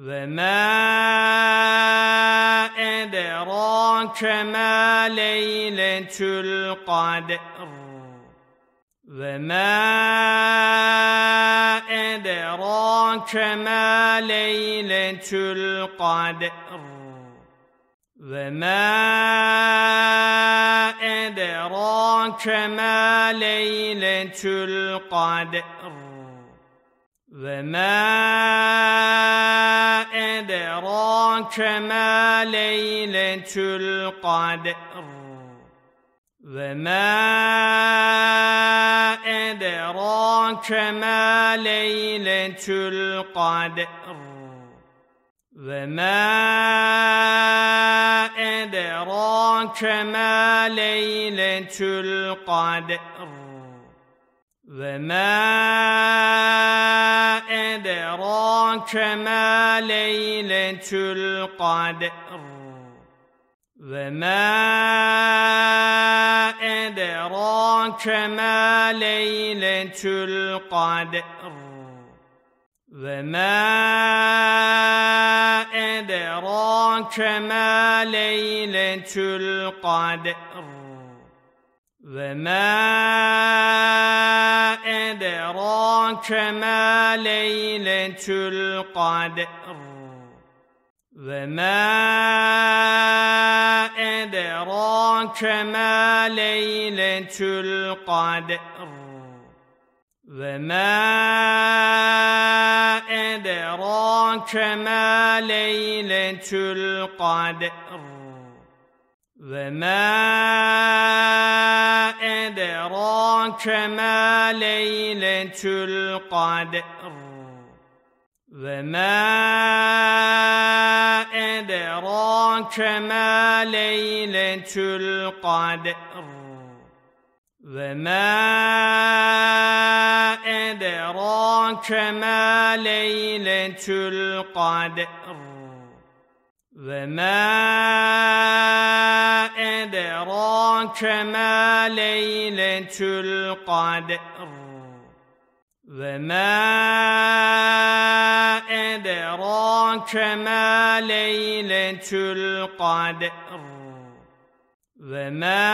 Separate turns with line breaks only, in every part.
وما أدراك ما ليلة القدر وما أدراك ما ليلة القدر وما أدراك ما ليلة القدر وما أدراك ما ليلة القدر وما أدراك ما ليلة القدر وما أدراك ما ليلة القدر وما أدراك ما ليلة القدر وما أدراك ما ليلة القدر وما أدراك ما ليلة القدر وما أدراك ما ليلة القدر وما أدراك ما ليلة القدر وما أدراك ما ليلة القدر وما أدراك ما ليلة القدر وما أدراك ما ليلة القدر وما أدراك ما ليلة القدر وما أدراك ما ليلة القدر. وما أدراك ما ليلة القدر. وما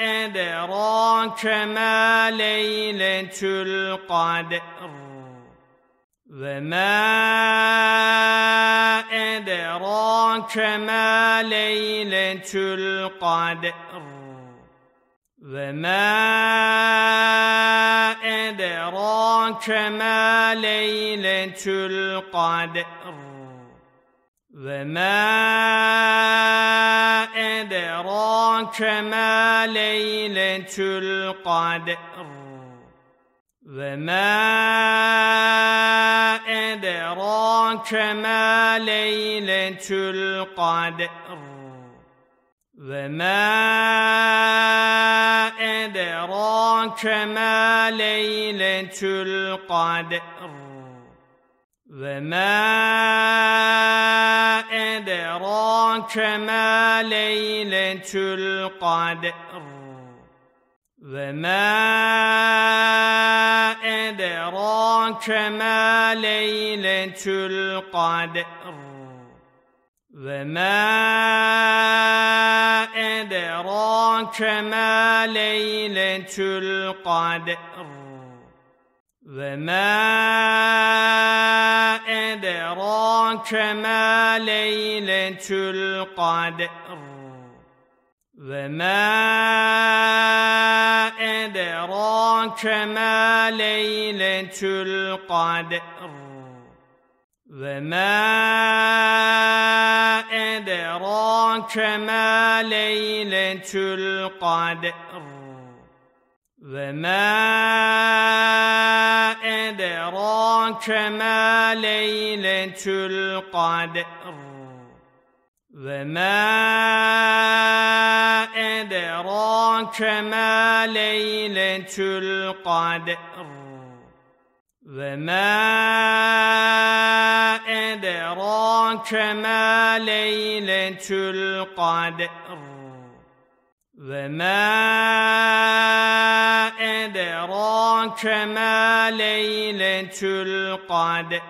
أدراك ما ليلة القدر. وما أدراك ما ليلة القدر وما أدراك ما ليلة القدر وما أدراك ما ليلة القدر وما أدراك ما ليلة القدر وما أدراك ما ليلة القدر وما أدراك ما ليلة القدر وما أدراك ما ليلة القدر وما أدراك ما ليلة القدر وما أدراك ما ليلة القدر وما أدراك ما ليلة القدر وما أدراك ما ليلة القدر وما أدراك ما ليلة القدر وما أدراك ما ليلة القدر. وما أدراك ما ليلة القدر. وما أدراك ما ليلة القدر.